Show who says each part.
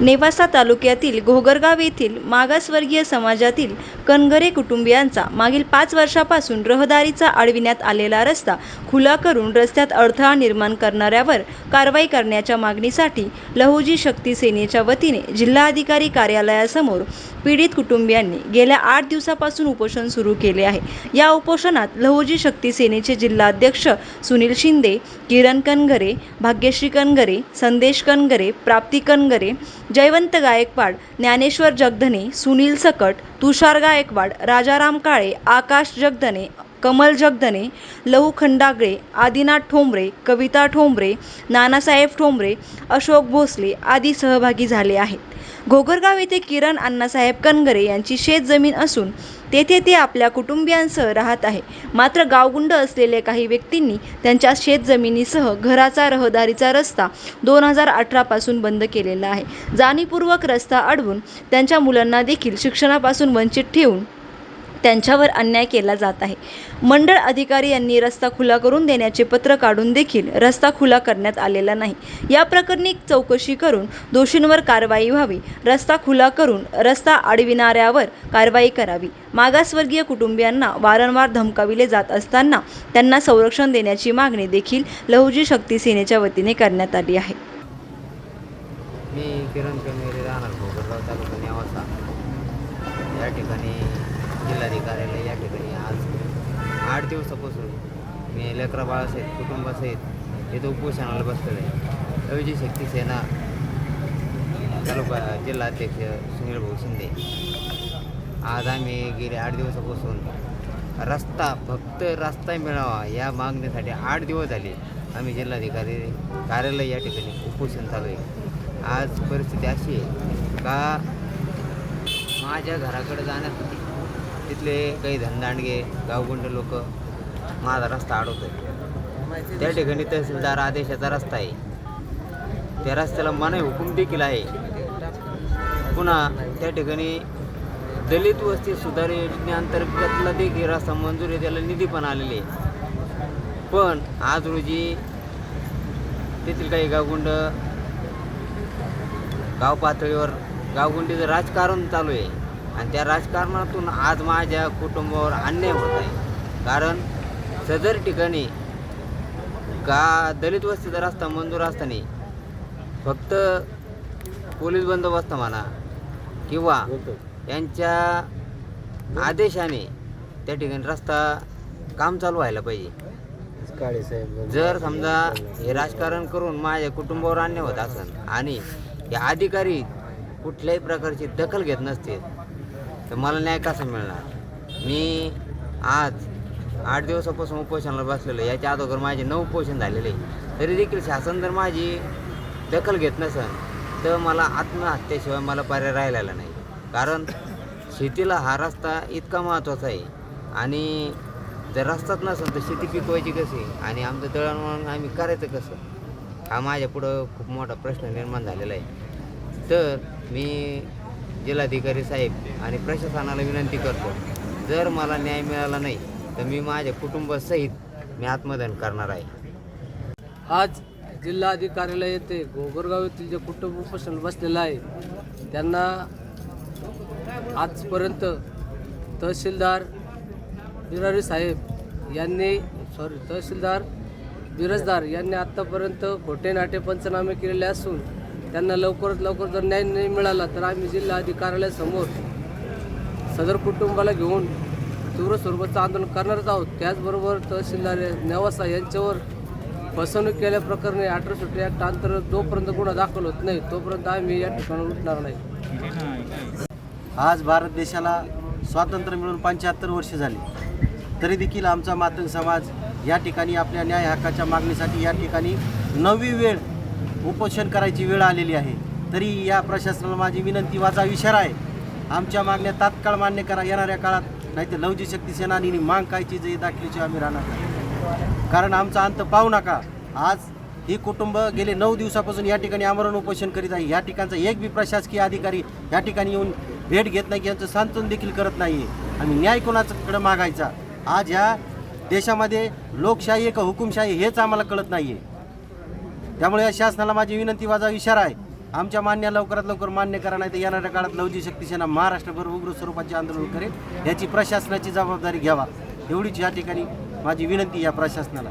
Speaker 1: नेवासा तालुक्यातील घोगरगाव येथील मागासवर्गीय समाजातील कणगरे कुटुंबियांचा मागील पाच वर्षापासून रहदारीचा अडविण्यात आलेला रस्ता खुला करून रस्त्यात अडथळा निर्माण करणाऱ्यावर कारवाई करण्याच्या मागणीसाठी लहुजी शक्ती सेनेच्या वतीने जिल्हाधिकारी कार्यालयासमोर पीडित कुटुंबियांनी गेल्या आठ दिवसापासून उपोषण सुरू केले आहे. या उपोषणात लहुजी शक्ती सेनेचे जिल्हाध्यक्ष सुनील शिंदे किरण कनगरे भाग्यश्री कनगरे संदेश कनगरे प्राप्ती कनगरे जयवंत गायकवाड ज्ञानेश्वर जगधने सुनील सकट तुषार गायकवाड राजाराम काळे आकाश जगधने कमल जगदने लहू खंडागळे आदिनाथ ठोंबरे कविता ठोंबरे नानासाहेब ठोंबरे अशोक भोसले आदी सहभागी झाले आहेत. घोगरगाव येथे किरण अण्णासाहेब कनगरे यांची शेतजमीन असून तेथे ते आपल्या कुटुंबियांसह राहत आहे. मात्र गावगुंड असलेल्या काही व्यक्तींनी त्यांच्या शेतजमिनीसह घराचा रहदारीचा रस्ता दोन हजार अठरापासून बंद केलेला आहे. जाणीवपूर्वक रस्ता अडवून त्यांच्या मुलांना देखील शिक्षणापासून वंचित ठेवून त्यांच्यावर अन्याय केला जात आहे. मंडळ अधिकारी यांनी रस्ता खुला करून देण्याचे पत्र काढून देखील रस्ता खुला करण्यात आलेला नाही. या प्रकरणी चौकशी करून दोषींवर कारवाई व्हावी. रस्ता खुला करून रस्ता अडविणाऱ्यावर कारवाई करावी. मागासवर्गीय कुटुंबियांना वारंवार धमकाविले जात असताना त्यांना संरक्षण देण्याची मागणी देखील लहुजी शक्ती सेनेच्या वतीने करण्यात आली आहे.
Speaker 2: मी किरण कमेरे राहणार भोगरगाव तालुका नेवासा. या ठिकाणी जिल्हाधिकाऱ्याला या ठिकाणी आज आठ दिवसापासून मी लेकरा बाळासहित कुटुंबासहित इथं उपोषणाला बसलेलं आहे. अविजय शक्ती सेना तालुका जिल्हाध्यक्ष सुनील भाऊ शिंदे. आज आम्ही गेले आठ दिवसापासून रस्ता फक्त रस्ता मिळावा या मागणीसाठी आठ दिवस झाले आम्ही जिल्हाधिकारी कार्यालय या ठिकाणी उपोषण चालू आहे. आज परिस्थिती अशी आहे का माझ्या घराकडे जाण्यासाठी तिथले काही धनदांडगे गावगुंड लोक माझा रस्ता अडवतात त्या ठिकाणी तहसीलदार आदेशाचा रस्ता आहे. त्या रस्त्याला मनाई हुकूम देखील आहे. पुन्हा त्या ठिकाणी दलित वस्ती सुधार योजनेअंतर्गतला देखील रस्ता मंजूर आहे त्याला निधी पण आलेले पण आज रोजी तेथील काही गावगुंड गाव पातळीवर गावगुंडीचं राजकारण चालू आहे. आणि त्या राजकारणातून आज माझ्या कुटुंबावर अन्याय होत आहे. कारण सदर ठिकाणी का दलित वस्तीचा रस्ता मंजूर असताना फक्त पोलीस बंदोबस्त म्हणा किंवा यांच्या आदेशाने त्या ठिकाणी रस्ता काम चालू व्हायला पाहिजे. जर समजा हे राजकारण करून माझ्या कुटुंबावर अन्याय होत असेल आणि हे अधिकारी कुठल्याही प्रकारची दखल घेत नसतील तर मला न्याय कसा मिळणार? मी आज आठ दिवसापासून उपोषणाला बसलेलो याच्या अगोदर माझे नऊ उपोषण झालेले आहे. तरी देखील शासन जर माझी दखल घेत नसेल तर मला आत्महत्येशिवाय मला पर्याय राहिलेला नाही. कारण शेतीला हा रस्ता इतका महत्त्वाचा आहे. आणि जर रस्ताच नसेल तर शेती पिकवायची कशी? आणि आमचं दळणवळण आम्ही करायचं कसं? हा माझ्या पुढं खूप मोठा प्रश्न निर्माण झालेला आहे. तर मी जिल्हाधिकारी साहेब आणि प्रशासनाला विनंती करतो जर मला न्याय मिळाला नाही तर मी माझ्या कुटुंबासहित मी आत्मदान करणार आहे.
Speaker 3: आज जिल्हा अधिकार्यालय येथे घोगरगाव येथील जे कुटुंब उपोषण बसलेलं आहे त्यांना आजपर्यंत तहसीलदार बिरारी साहेब यांनी सॉरी तहसीलदार बिरजदार यांनी आत्तापर्यंत खोटे नाटे पंचनामे केलेले असून त्यांना लवकरात लवकर जर न्याय नाही मिळाला तर आम्ही जिल्हा अधिकाऱ्यालयासमोर सदर कुटुंबाला घेऊन तीव्र स्वरूपाचं आंदोलन करणारच आहोत. त्याचबरोबर तहसीलदार नेवासा यांच्यावर फसवणूक केल्याप्रकरणी अठरा सुट्टी ॲक्ट अंतर जोपर्यंत गुन्हा दाखल होत नाही तोपर्यंत आम्ही या ठिकाणी उठणार नाही.
Speaker 4: आज भारत देशाला स्वातंत्र्य मिळून पंच्याहत्तर वर्ष झाली. तरी देखील आमचा मातंग समाज या ठिकाणी आपल्या न्याय हक्काच्या मागणीसाठी या ठिकाणी नवी वेळ उपोषण करायची वेळ आलेली आहे. तरी या प्रशासनाला माझी विनंती वाचा इशारा आहे आमच्या मागण्या तात्काळ मान्य करा. येणाऱ्या काळात नाही तर लवजी शक्ती सेना आणि माग काय दाखल्याची आम्ही राहणार कारण आमचा अंत पाहू नका. आज ही कुटुंब गेले नऊ दिवसापासून या ठिकाणी आमरण उपोषण करीत आहे. या ठिकाणचा एक बी प्रशासकीय अधिकारी या ठिकाणी येऊन भेट घेत नाही की यांचं सांत्वन देखील करत नाही आहे आणि न्याय कोणाकडे मागायचा? आज ह्या देशामध्ये लोकशाही का हुकुमशाही हेच आम्हाला कळत नाही आहे त्यामुळे या शासनाला माझी विनंती माझा इशारा आहे आमच्या मान्य लवकरात लवकर मान्य करा नाही तर येणाऱ्या काळात लवजी शक्तीसेना महाराष्ट्रभर उग्र स्वरूपाचे आंदोलन करेल. याची प्रशासनाची जबाबदारी घ्यावा. एवढीच या ठिकाणी माझी विनंती या प्रशासनाला.